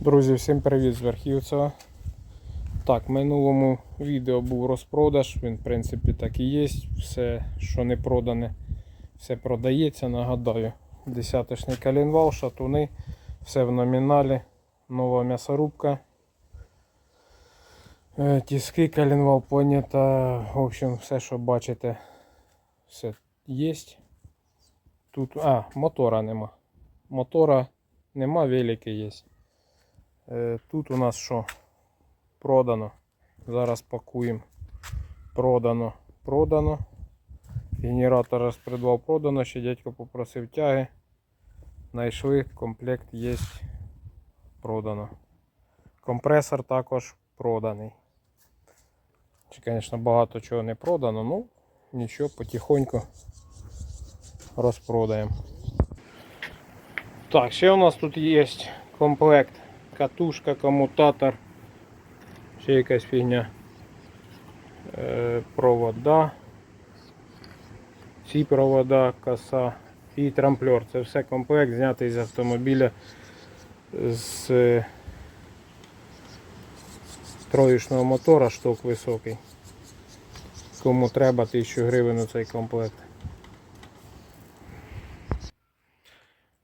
Друзі, всім привіт з Верхівцева. Так, в минулому відео був розпродаж, він в принципі так і є. Все, що не продане, все продається. Нагадаю, десяточний калінвал, шатуни, все в номіналі, нова м'ясорубка. Е, Тіски калінвал понята. В общем, все, що бачите, все є. Тут, а, мотора нема. Мотора нема, велики є. Е, Тут у нас що? Продано. Зараз пакуємо. Продано. Продано. Генератор розпредвал продано. Ще дядько попросив тяги. Знайшли. Комплект є. Продано. Компресор також проданий. Чи, звісно, багато чого не продано, ну нічого, потихоньку розпродаємо. Так, ще у нас тут є комплект. Катушка, комутатор. Ще якась фігня. Е, провода. Ці провода, коса і трамплер. Це все комплект знятий з автомобіля з е, троєчного мотора, шток високий. Кому треба 1000 гривень у цей комплект.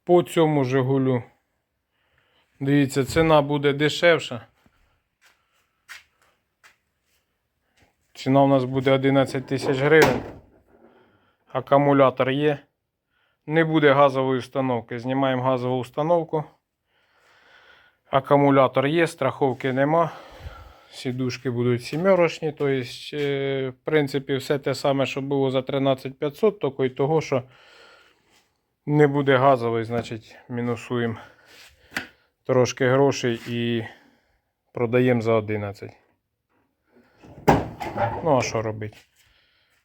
По цьому Жигулю. Дивіться, ціна буде дешевша. Ціна у нас буде 11 тисяч гривень. Акумулятор є. Не буде газової установки. Знімаємо газову установку. Акумулятор є, страховки нема. Сідушки будуть сімерочні. Тобто, в принципі, все те саме, що було за 13500, тільки й того, що не буде газовий, значить мінусуємо трошки грошей і продаємо за 11. Ну, а що робити?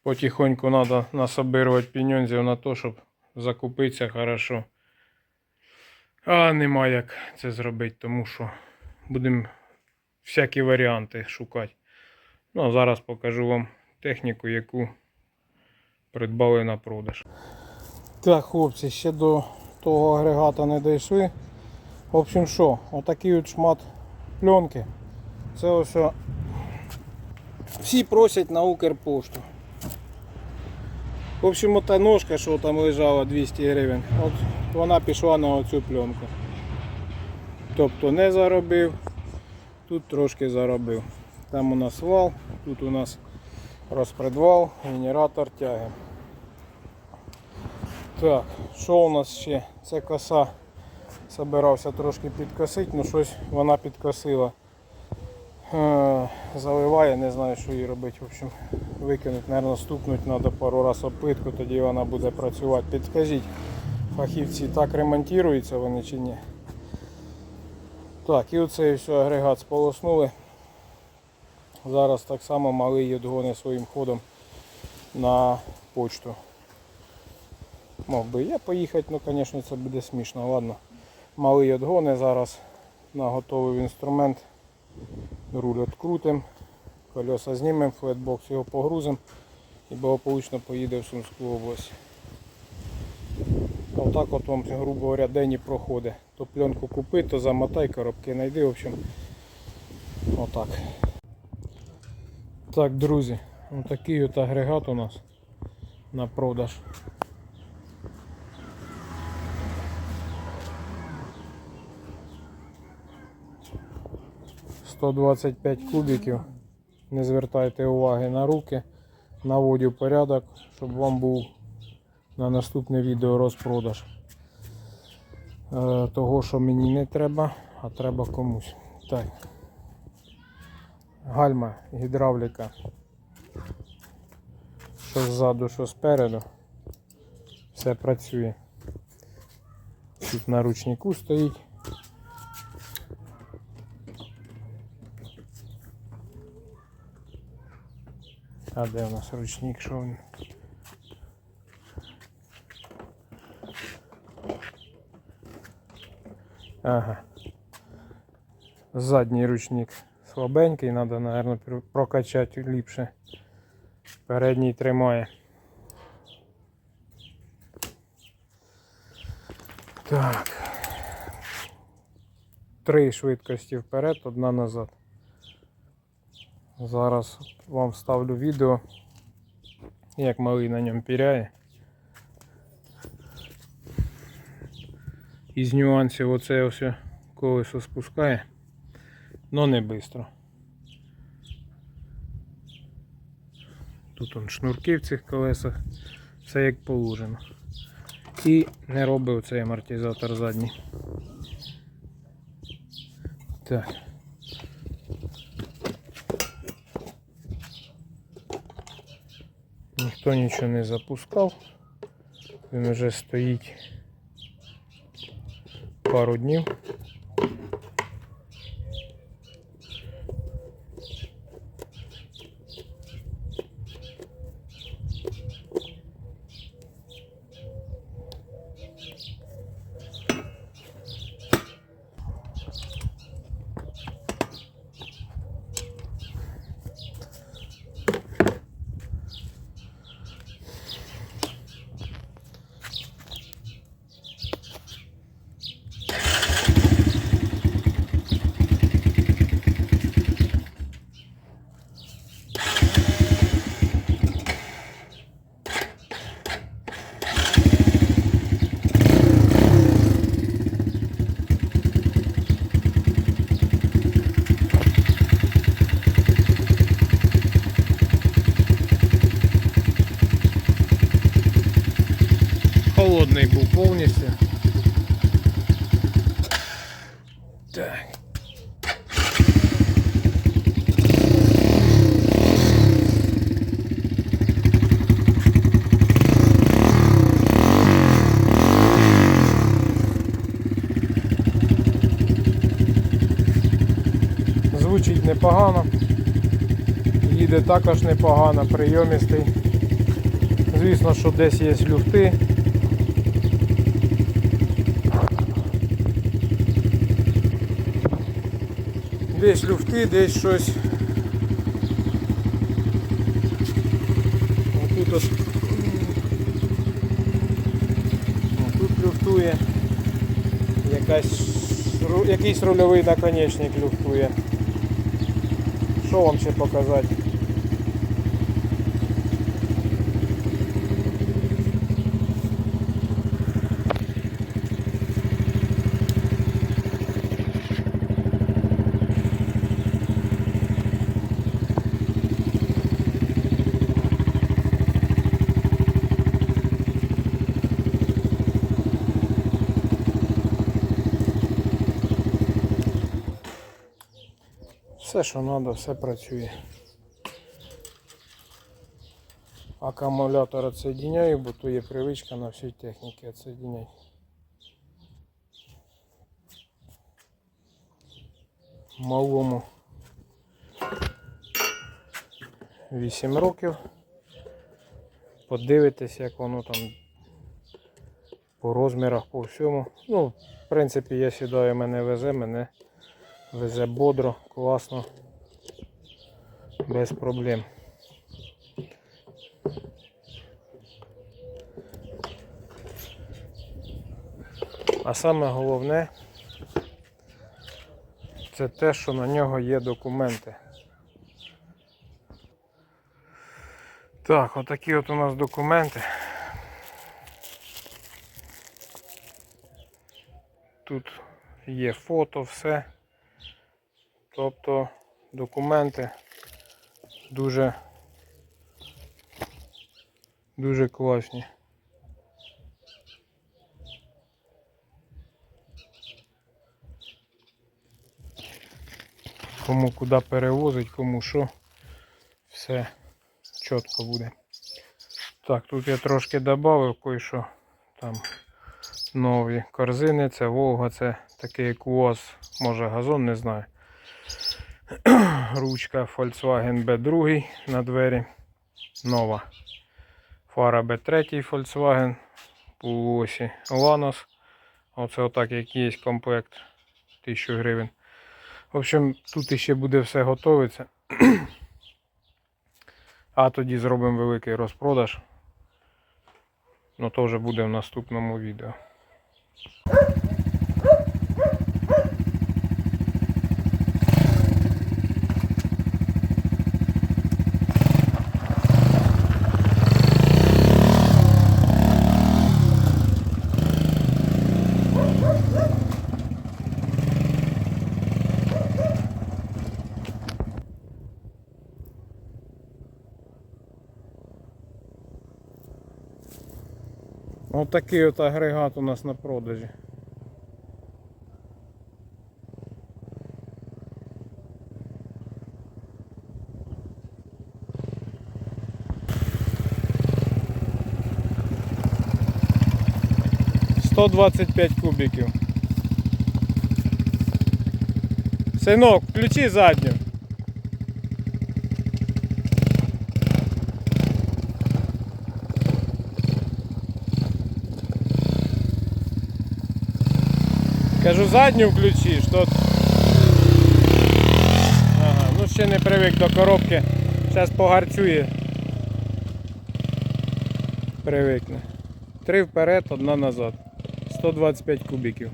Потихоньку треба насобирувати пеньонзів на те, щоб закупитися хорошо. А нема як це зробити, тому що будемо всякі варіанти шукати. Ну, а зараз покажу вам техніку, яку придбали на продаж. Так, хлопці, ще до того агрегата не дійшли. В общем, що, отакий от шмат пленки. Це ось всі просять на Укрпошту. В общем, ота ножка, що там лежала 200 гривень, от вона пішла на оцю пленку. Тобто не заробив, тут трошки заробив. Там у нас вал, тут у нас розпредвал, генератор тяги. Так, що у нас ще? Це коса. Собирався трошки підкосити, ну щось вона підкосила. Е, Заливає, не знаю, що їй робити. В общем, викинути, мабуть, стукнути треба пару разів об плитку, тоді вона буде працювати. Підкажіть, фахівці, так ремонтуються вони чи ні. Так, і оцей все агрегат сполоснули. Зараз так само малий відгони своїм ходом на почту. Мог би я поїхати, ну звісно це буде смішно. Ладно. Малий відгони зараз на готовий інструмент. Руль відкрутим, колеса знімемо, флетбокс його погрузимо і благополучно поїде в Сумську область. Отак от вам, грубо говоря, день і проходить. То пленку купи, то замотай, коробки знайди, в общем. Отак. Так, друзі, отакий от агрегат у нас на продаж. – 125 кубиків. Не звертайте уваги на руки. Наводю порядок, щоб вам був на наступне відео розпродаж. Е, того, що мені не треба, а треба комусь. Так. Гальма, гідравліка. Що ззаду, що спереду. Все працює. Тут на ручнику стоїть. А де у нас ручник, що він? Ага. Задній ручник слабенький, треба, мабуть, прокачати ліпше. Передній тримає. Так. три швидкості вперед, одна назад. Зараз вам ставлю відео, як малий на ньому піряє. Із нюансів оце ось колесо спускає, но не швидко. Тут он шнурки в цих колесах, все як положено. І не робив цей амортизатор задній. Так. Ніхто нічого не запускав. Він вже стоїть пару днів. Холодний був повністю. Так. Звучить непогано. Їде також непогано, прийомістий. Звісно, що десь є люфти. Десь люфти, десь щось. Отут от. Тут люфтує. Якась, якийсь рульовий наконечник люфтує. Що вам ще показати? Все, що треба, все працює. Акумулятор відсоединяю, бо то є привичка на всій техніці відсоединяти. Малому 8 років. Подивитись, як воно там по розмірах, по всьому. Ну, в принципі, я сідаю, мене везе, мене Везе бодро, класно, без проблем. А саме головне це те, що на нього є документи. Так, отакі от у нас документи. Тут є фото, все. Тобто документи дуже дуже класні. Кому куди перевозить, кому що, все чітко буде. Так, тут я трошки додав кое-що там нові корзини, це Волга, це такий як УАЗ, може газон, не знаю. Ручка Volkswagen B2 на двері. Нова. Фара B3 Volkswagen. Полуосі Lanos. Оце отак, як є комплект. 1000 гривень. В общем, тут іще буде все готовиться. А тоді зробимо великий розпродаж. Ну то вже буде в наступному відео. Отакий от агрегат у нас на продажі. Сто двадцять п'ять кубиків. Синок, включи задню. Кажу, задню включи, що. Ага, ну ще не привик до коробки. Зараз погарцює. Привикне. Три вперед, одна назад. 125 кубиків.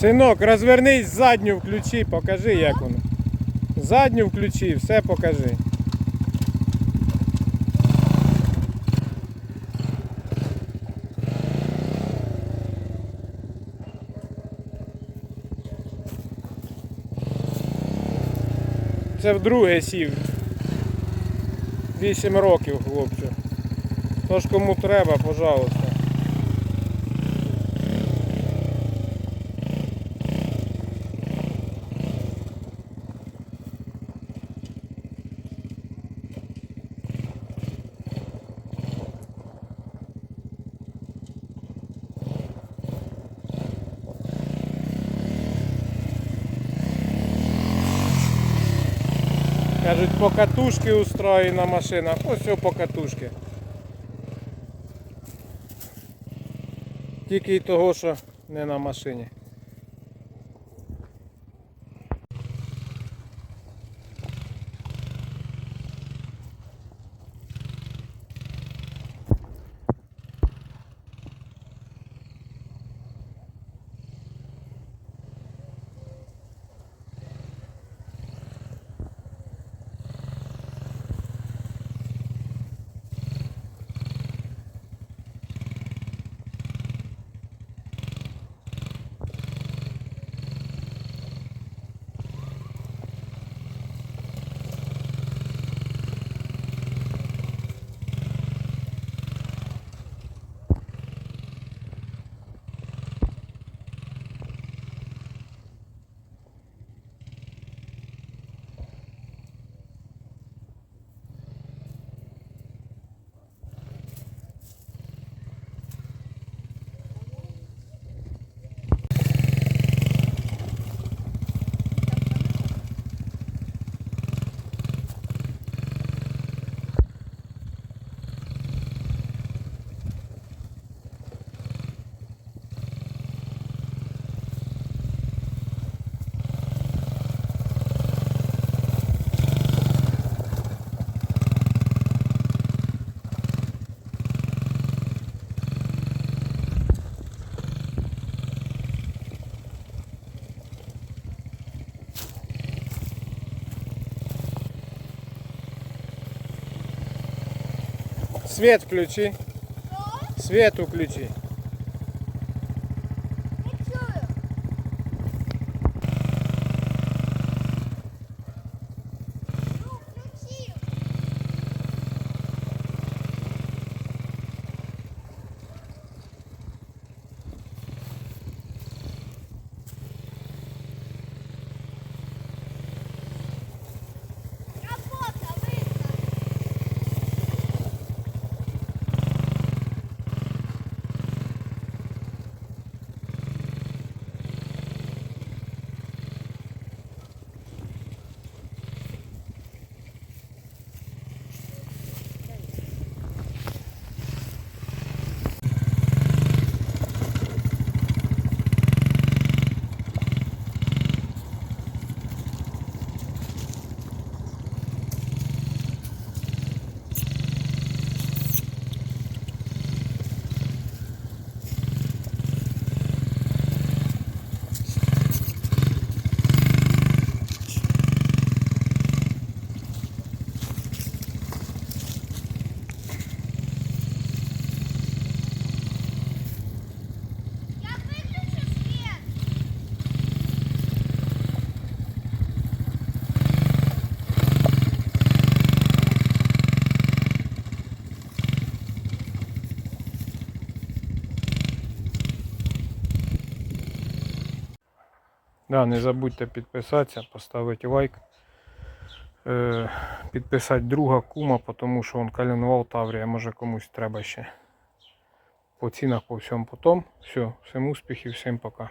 Синок, розвернись задню включи, покажи як воно. Задню включи, все покажи. Це вдруге сів. 8 років, хлопче. Тож кому треба, пожалуйста. Кажуть, покатушки устроєна машина. Ось все покатушки. Тільки й того, що не на машині. Свет включи. Свет включи. Да, не забудьте підписатися, поставити лайк. Е, підписати друга кума, тому що он калінував Таврія, може комусь треба ще. По цінах по всьому потом. Все, всім успіхів, всім пока.